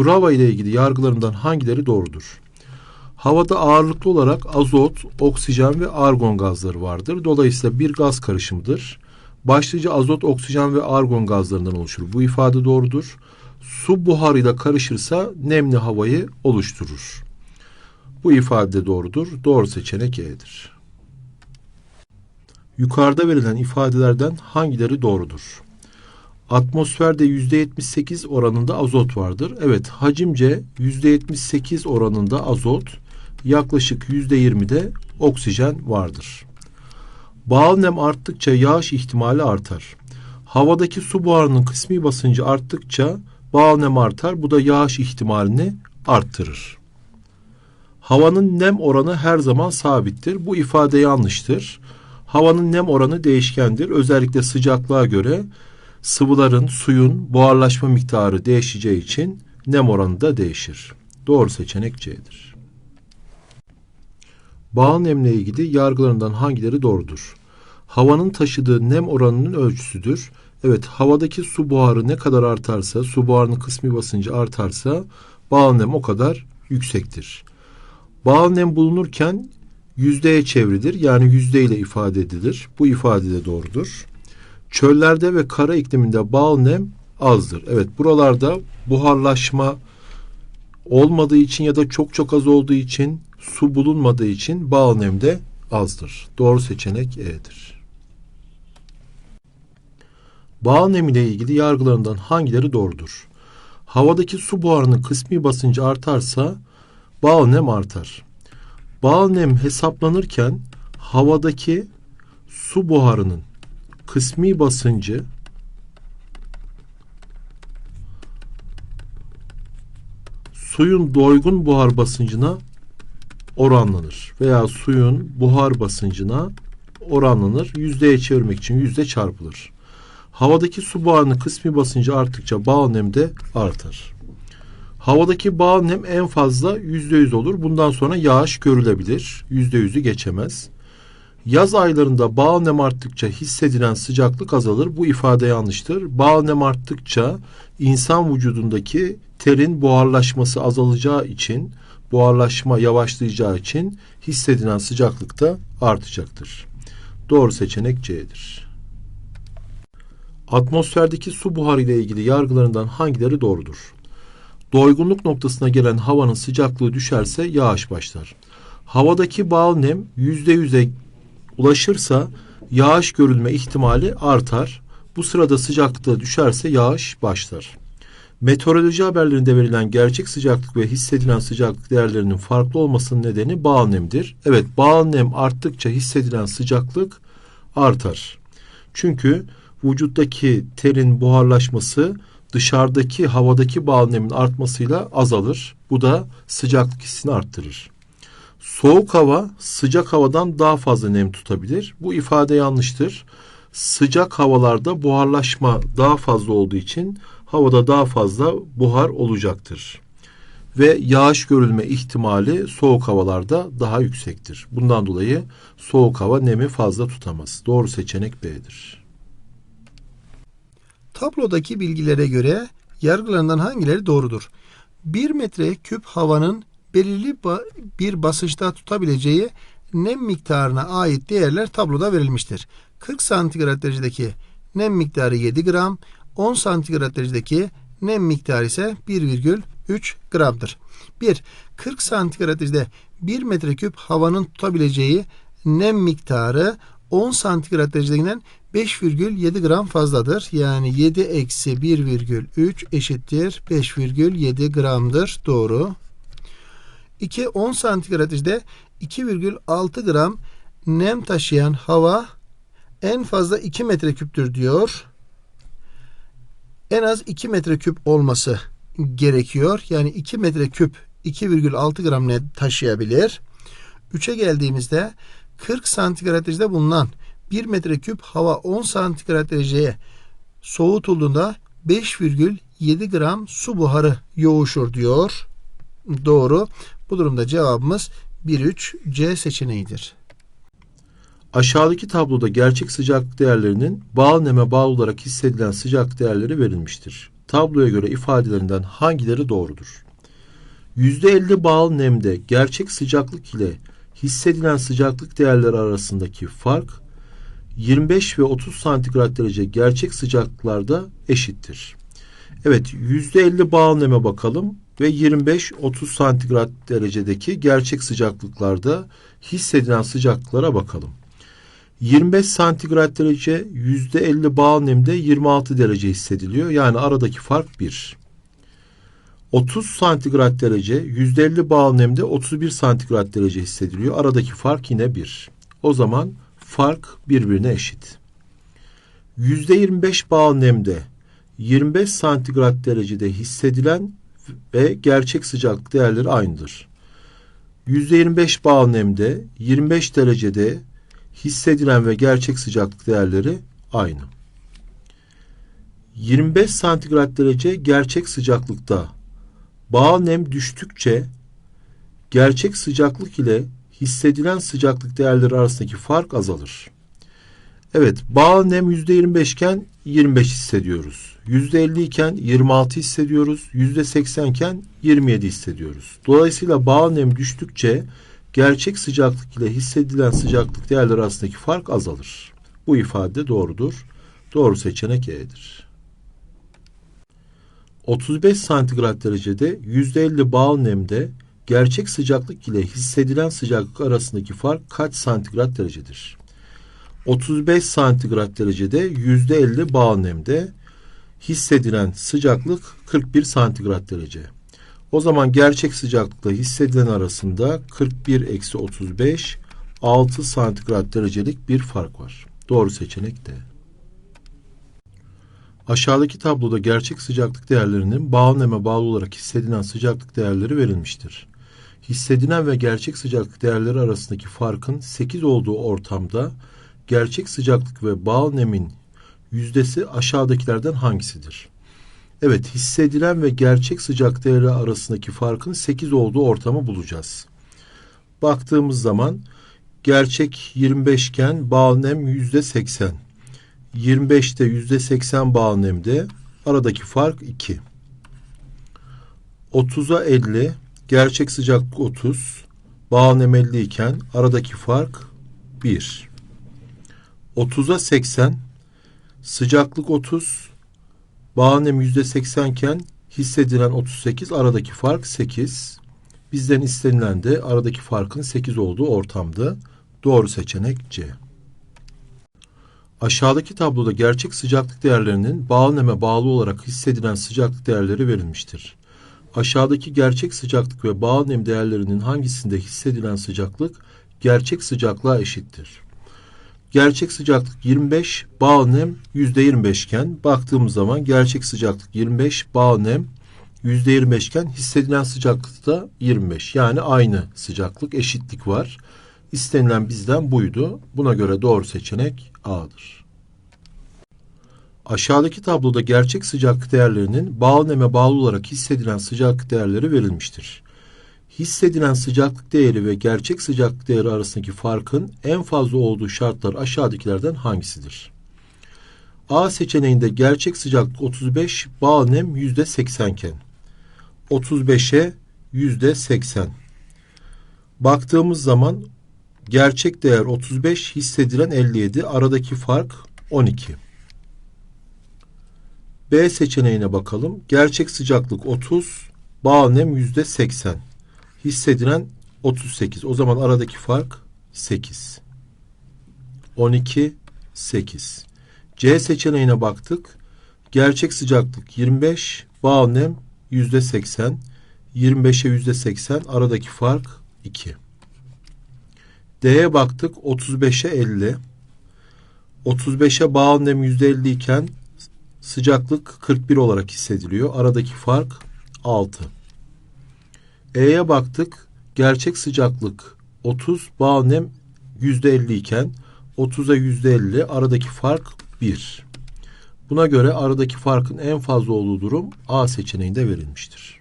Kuru hava ile ilgili yargılarından hangileri doğrudur? Havada ağırlıklı olarak azot, oksijen ve argon gazları vardır. Dolayısıyla bir gaz karışımıdır. Başlıca azot, oksijen ve argon gazlarından oluşur. Bu ifade doğrudur. Su buharıyla karışırsa nemli havayı oluşturur. Bu ifade de doğrudur. Doğru seçenek E'dir. Yukarıda verilen ifadelerden hangileri doğrudur? Atmosferde %78 oranında azot vardır. Evet, hacimce %78 oranında azot, yaklaşık %20'de oksijen vardır. Bağıl nem arttıkça yağış ihtimali artar. Havadaki su buharının kısmi basıncı arttıkça bağıl nem artar. Bu da yağış ihtimalini arttırır. Havanın nem oranı her zaman sabittir. Bu ifade yanlıştır. Havanın nem oranı değişkendir. Özellikle sıcaklığa göre sıvıların, suyun buharlaşma miktarı değişeceği için nem oranı da değişir. Doğru seçenek C'dir. Bağ nemle ilgili yargılarından hangileri doğrudur? Havanın taşıdığı nem oranının ölçüsüdür. Evet, havadaki su buharı ne kadar artarsa, su buharının kısmi basıncı artarsa bağ nem o kadar yüksektir. Bağ nem bulunurken yüzdeye çevrilir. Yani yüzde ile ifade edilir. Bu ifade de doğrudur. Çöllerde ve kara ikliminde bağ nem azdır. Evet buralarda buharlaşma olmadığı için ya da çok çok az olduğu için su bulunmadığı için bağ nem de azdır. Doğru seçenek E'dir. Bağ nem ile ilgili yargılarından hangileri doğrudur? Havadaki su buharının kısmi basıncı artarsa bağ nem artar. Bağ nem hesaplanırken havadaki su buharının kısmi basıncı suyun doygun buhar basıncına oranlanır veya suyun buhar basıncına oranlanır. Yüzdeye çevirmek için yüzde çarpılır. Havadaki su buharının kısmi basıncı arttıkça bağ nem de artar. Havadaki bağ nem en fazla yüzde yüz olur. Bundan sonra yağış görülebilir. Yüzde yüzü geçemez. Yaz aylarında bağ nem arttıkça hissedilen sıcaklık azalır. Bu ifade yanlıştır. Bağ nem arttıkça insan vücudundaki terin buharlaşması azalacağı için, buharlaşma yavaşlayacağı için hissedilen sıcaklık da artacaktır. Doğru seçenek C'dir. Atmosferdeki su buharı ile ilgili yargılarından hangileri doğrudur? Doygunluk noktasına gelen havanın sıcaklığı düşerse yağış başlar. Havadaki bağ nem yüzde yüze ulaşırsa yağış görülme ihtimali artar. Bu sırada sıcaklık da düşerse yağış başlar. Meteoroloji haberlerinde verilen gerçek sıcaklık ve hissedilen sıcaklık değerlerinin farklı olmasının nedeni bağ nemdir. Evet bağ nem arttıkça hissedilen sıcaklık artar. Çünkü vücuttaki terin buharlaşması dışarıdaki havadaki bağ nemin artmasıyla azalır. Bu da sıcaklık hissini arttırır. Soğuk hava sıcak havadan daha fazla nem tutabilir. Bu ifade yanlıştır. Sıcak havalarda buharlaşma daha fazla olduğu için havada daha fazla buhar olacaktır. Ve yağış görülme ihtimali soğuk havalarda daha yüksektir. Bundan dolayı soğuk hava nemi fazla tutamaz. Doğru seçenek B'dir. Tablodaki bilgilere göre yargılarından hangileri doğrudur? 1 metre küp havanın belirli bir basınçta tutabileceği nem miktarına ait değerler tabloda verilmiştir. 40 santigrat derecedeki nem miktarı 7 gram, 10 santigrat derecedeki nem miktarı ise 1,3 gramdır. 1. 40 santigrat derecede 1 metreküp havanın tutabileceği nem miktarı 10 santigrat derecedekinden 5,7 gram fazladır. Yani 7 eksi 1,3 eşittir 5,7 gramdır. Doğru. 2 10 santigrat derecede 2,6 gram nem taşıyan hava en fazla 2 metreküptür diyor. En az 2 metreküp olması gerekiyor. Yani 2 metreküp 2,6 gram nem taşıyabilir. 3'e geldiğimizde 40 santigrat derecede bulunan 1 metreküp hava 10 santigrat dereceye soğutulduğunda 5,7 gram su buharı yoğuşur diyor. Doğru. Bu durumda cevabımız 1-3 C seçeneğidir. Aşağıdaki tabloda gerçek sıcaklık değerlerinin bağ neme bağlı olarak hissedilen sıcaklık değerleri verilmiştir. tabloya göre ifadelerinden hangileri doğrudur? %50 bağlı nemde gerçek sıcaklık ile hissedilen sıcaklık değerleri arasındaki fark 25 ve 30 santigrat derece gerçek sıcaklıklarda eşittir. Evet %50 bağlı neme bakalım ve 25-30 santigrat derecedeki gerçek sıcaklıklarda hissedilen sıcaklıklara bakalım. 25 santigrat derece %50 bağlı nemde 26 derece hissediliyor. Yani aradaki fark 1. 30 santigrat derece %50 bağlı nemde 31 santigrat derece hissediliyor. Aradaki fark yine 1. O zaman fark birbirine eşit. %25 bağlı nemde 25 santigrat derecede hissedilen ve gerçek sıcaklık değerleri aynıdır. %25 bağlı nemde 25 derecede hissedilen ve gerçek sıcaklık değerleri aynı. 25 santigrat derece gerçek sıcaklıkta bağ nem düştükçe gerçek sıcaklık ile hissedilen sıcaklık değerleri arasındaki fark azalır. Evet, bağ nem %25 iken 25 hissediyoruz. %50 iken 26 hissediyoruz. %80 iken 27 hissediyoruz. Dolayısıyla bağ nem düştükçe gerçek sıcaklık ile hissedilen sıcaklık değerleri arasındaki fark azalır. Bu ifade doğrudur. Doğru seçenek E'dir. 35 santigrat derecede %50 bağlı nemde gerçek sıcaklık ile hissedilen sıcaklık arasındaki fark kaç santigrat derecedir? 35 santigrat derecede %50 bağlı nemde hissedilen sıcaklık 41 santigrat derece. O zaman gerçek sıcaklıkla hissedilen arasında 41 eksi 35 6 santigrat derecelik bir fark var. Doğru seçenek D. Aşağıdaki tabloda gerçek sıcaklık değerlerinin bağlı neme bağlı olarak hissedilen sıcaklık değerleri verilmiştir. Hissedilen ve gerçek sıcaklık değerleri arasındaki farkın 8 olduğu ortamda gerçek sıcaklık ve bağlı nemin yüzdesi aşağıdakilerden hangisidir? Evet, hissedilen ve gerçek sıcak değeri arasındaki farkın 8 olduğu ortamı bulacağız. Baktığımız zaman gerçek 25 iken bağlı nem %80. 25'te %80 bağlı nemde aradaki fark 2. 30'a 50 gerçek sıcaklık 30 bağlı nem 50 iken aradaki fark 1. 30'a 80 sıcaklık 30 bağlı nem %80 iken hissedilen 38 aradaki fark 8. Bizden istenilen de aradaki farkın 8 olduğu ortamda. Doğru seçenek C. Aşağıdaki tabloda gerçek sıcaklık değerlerinin bağlı bağlı olarak hissedilen sıcaklık değerleri verilmiştir. Aşağıdaki gerçek sıcaklık ve bağlı değerlerinin hangisinde hissedilen sıcaklık gerçek sıcaklığa eşittir? Gerçek sıcaklık 25, bağlı nem %25 iken baktığımız zaman gerçek sıcaklık 25, bağlı nem %25 iken hissedilen sıcaklık da 25. Yani aynı sıcaklık, eşitlik var. İstenilen bizden buydu. Buna göre doğru seçenek A'dır. Aşağıdaki tabloda gerçek sıcaklık değerlerinin bağlı neme bağlı olarak hissedilen sıcaklık değerleri verilmiştir. Hissedilen sıcaklık değeri ve gerçek sıcaklık değeri arasındaki farkın en fazla olduğu şartlar aşağıdakilerden hangisidir? A seçeneğinde gerçek sıcaklık 35, bağlı nem %80 iken 35'e %80. Baktığımız zaman gerçek değer 35, hissedilen 57, aradaki fark 12. B seçeneğine bakalım. Gerçek sıcaklık 30, bağlı nem %80 hissedilen 38. O zaman aradaki fark 8. 12 8. C seçeneğine baktık. Gerçek sıcaklık 25, bağ nem %80. 25'e %80 aradaki fark 2. D'ye baktık 35'e 50. 35'e bağ nem %50 iken sıcaklık 41 olarak hissediliyor. Aradaki fark 6. E'ye baktık. Gerçek sıcaklık 30, bağ nem %50 iken 30'a %50 aradaki fark 1. Buna göre aradaki farkın en fazla olduğu durum A seçeneğinde verilmiştir.